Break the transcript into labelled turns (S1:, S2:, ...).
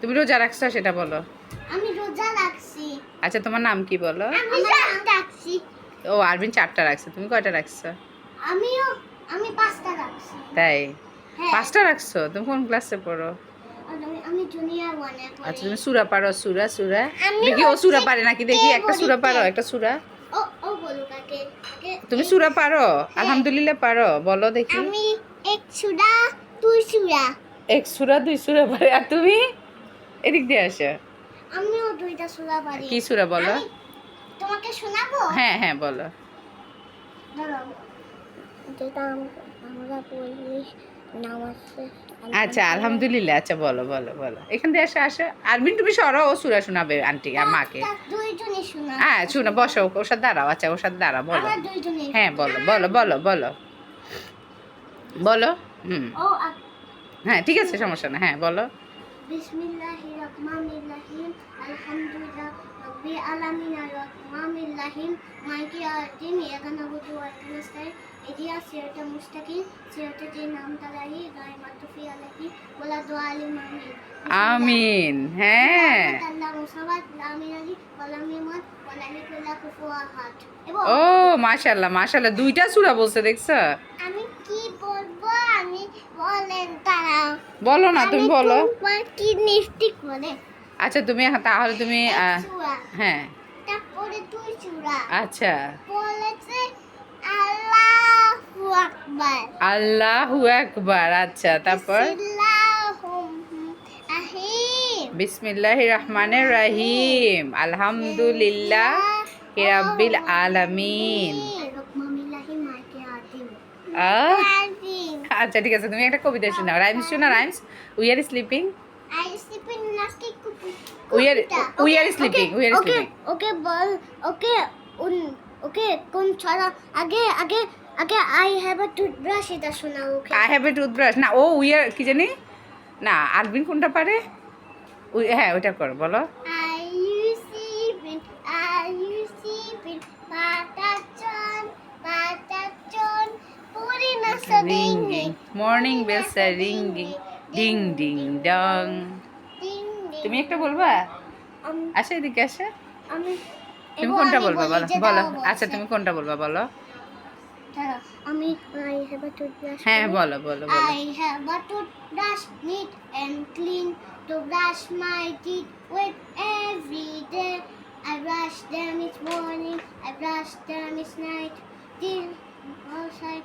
S1: তুমি রোজা রাখছো সেটা বলো।
S2: আমি রোজা রাখছি।
S1: আচ্ছা তোমার নাম কি বলো?
S2: আমি রাখছি।
S1: ও আরবিন চারটা রাখছে তুমি কয়টা রাখছো?
S2: আমিও আমি পাঁচটা রাখছি।
S1: তাই?
S2: হ্যাঁ।
S1: পাঁচটা রাখছো? তুমি কোন ক্লাসে পড়ো?
S2: আমি- আমি জুনিয়র ওয়ানে পড়ি।
S1: আচ্ছা তুমি সুরা পারো সুরা সুরা।
S2: আমি
S1: দেখি ও সুরা পারে নাকি? দেখি একটা সুরা
S2: বলিতে?
S1: পারো একটা সুরা।
S2: ও ও বলো কাকে কাকে
S1: তুমি সুরা পারো? আলহামদুলিল্লাহ পারো বলো দেখি।
S2: আমি এক সুরা তুই সুরা।
S1: এক সুরা দুই সুরা পারে। আর তুমি? এদিক দিয়ে আসো।
S2: আমিও দুইটা সুরা পারি।
S1: কি সুরা বলো?
S2: তোমাকে শোনাবো?
S1: হ্যাঁ হ্যাঁ বলো।
S2: যেটা আমরা পড়ি
S1: আচ্ছা আলহামদুলিল্লাহ। আচ্ছা বলো বলো বলো। এখান দিয়ে আসো আসো। আরবিন তুমি সরো ও সুরা শোনাবে আন্টি আর মাকে। হ্যাঁ শুনো বসো ওর সাথে দাঁড়াও। আচ্ছা ওর সাথে দাঁড়াও বলো। হ্যাঁ বলো বলো বলো বলো। বলো হুম। হ্যাঁ ঠিক আছে সমস্যা না হ্যাঁ বলো।
S2: বিসমিল্লাহির রহমানির রহিম আলহামদুলিল্লাহ রব্বিল আলামিন আর রহমানির রহিম মালিকি ইয়াউমিদ্দিন ইয়াকা নাবুদু ওয়া ইয়াকা নাস্তাইন ইহদিনা সিরাতাল মুস্তাকিম সিরাতাল লাযিনা আন'আমতা আলাইহিম গায়রিল মাগদুবি আলাইহিম ওয়ালা দালিন আমিন
S1: আমিন হ্যাঁ।
S2: আল্লাহ মুসাওয়াত লামিন আলি ওয়ালা কুফুয়া এবং
S1: ও মাশাল্লাহ মাশাল্লাহ দুইটা সুরা বলছে দেখছ?
S2: বলেন তারা।
S1: বলো না তুমি বলো।
S2: কি মিষ্টি করে
S1: আচ্ছা তুমি তাহলে তুমি হ্যাঁ।
S2: তারপরে তুই চূড়া
S1: আচ্ছা।
S2: বলেছে আল্লাহু আকবার।
S1: আল্লাহু আকবার আচ্ছা তারপর?
S2: আহিম
S1: বিসমিল্লাহির রহমানির রহিম। আলহামদুলিল্লাহ রাব্বিল আলামিন। আহ, আচ্ছা ঠিক আছে তুমি একটা কবিতা শোনাও। রাইমস শোনা rhymes we are sleeping
S2: I sleeping কুকু
S1: We are- we are sleeping, we are
S2: okay ball okay okay কোন ছড়া? আগে আগে আগে আই হ্যাভ আ টুথব্রাশ এটা শোনাও okay
S1: I have a toothbrush না ও উই আর কি জানি? না আরবিন কোনটা পারে? উই হ্যাঁ ওইটা কর বলো।
S2: Are you sleeping? Are you sleeping? Patachon, patachon, puri na sa
S1: ringing morning bells are ringing ding ding dong
S2: Ding ding.
S1: তুমি একটা বলবা আসো এদিকে আসো
S2: আমি
S1: তুমি কোনটা বলবা
S2: বলি
S1: বলো আচ্ছা। তুমি কোনটা বলবা বলো
S2: আমি I have a toothbrush.
S1: হ্যাঁ বলি। বলো বলো
S2: I have a toothbrush, neat and clean, to brush my teeth with every day. I brush them each morning, I brush them each night, till all shine.